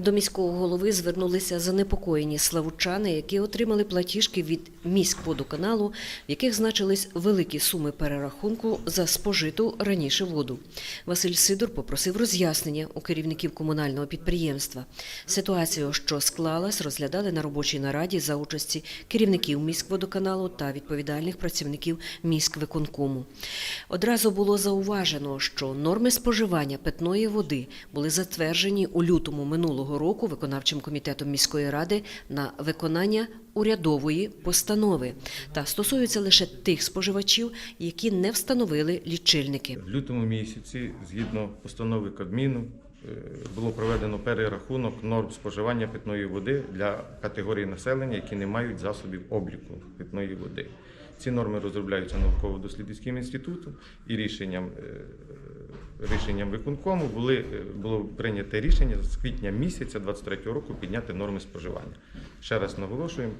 До міського голови звернулися занепокоєні славучани, які отримали платіжки від міськводоканалу, в яких значились великі суми перерахунку за спожиту раніше воду. Василь Сидор попросив роз'яснення у керівників комунального підприємства. Ситуацію, що склалась, розглядали на робочій нараді за участі керівників міськводоканалу та відповідальних працівників міськвиконкому. Одразу було зауважено, що норми споживання питної води були затверджені у лютому минулого року виконавчим комітетом міської ради на виконання урядової постанови та стосуються лише тих споживачів, які не встановили лічильники. В лютому місяці, згідно постанови Кабміну, було проведено перерахунок норм споживання питної води для категорій населення, які не мають засобів обліку питної води. Ці норми розробляються науково-дослідницьким інститутом і рішенням, е, рішенням виконкому були, е, було прийнято рішення з квітня місяця 23 року підняти норми споживання. Ще раз наголошуємо,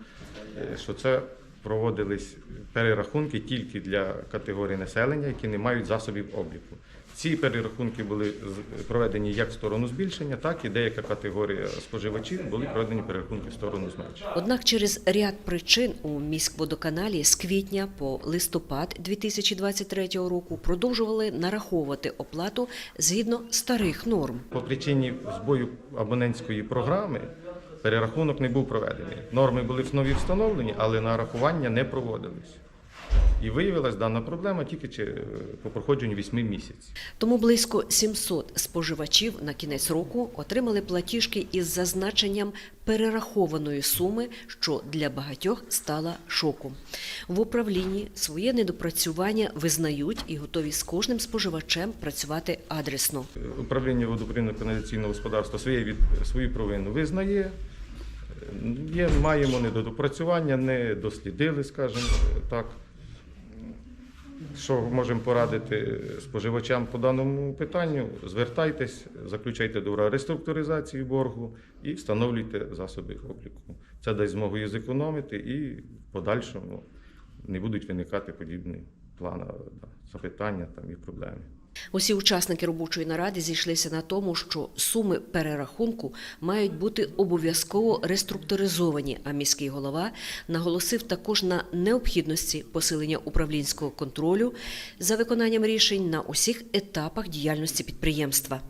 е, що це проводились перерахунки тільки для категорій населення, які не мають засобів обліку. Ці перерахунки були проведені як в сторону збільшення, так і деяка категорія споживачів були проведені перерахунки в сторону зменшення. Однак через ряд причин у міськводоканалі з квітня по листопад 2023 року продовжували нараховувати оплату згідно старих норм. По причині збою абонентської програми перерахунок не був проведений. Норми були нові встановлені, але нарахування не проводились. І виявилась дана проблема тільки чи- по проходженню 8 місяців. Тому близько 700 споживачів на кінець року отримали платіжки із зазначенням перерахованої суми, що для багатьох стала шоком. В управлінні своє недопрацювання визнають і готові з кожним споживачем працювати адресно. Управління водопровідно каналізаційного господарства своє від, свою провину визнає. Є, маємо недопрацювання, не дослідили, скажімо так. Що можемо порадити споживачам по даному питанню? Звертайтесь, заключайте до реструктуризації боргу і встановлюйте засоби обліку. Це дасть змогу і зекономити і в подальшому не будуть виникати подібні плани, запитання там, і проблеми. Усі учасники робочої наради зійшлися на тому, що суми перерахунку мають бути обов'язково реструктуризовані. А міський голова наголосив також на необхідності посилення управлінського контролю за виконанням рішень на усіх етапах діяльності підприємства.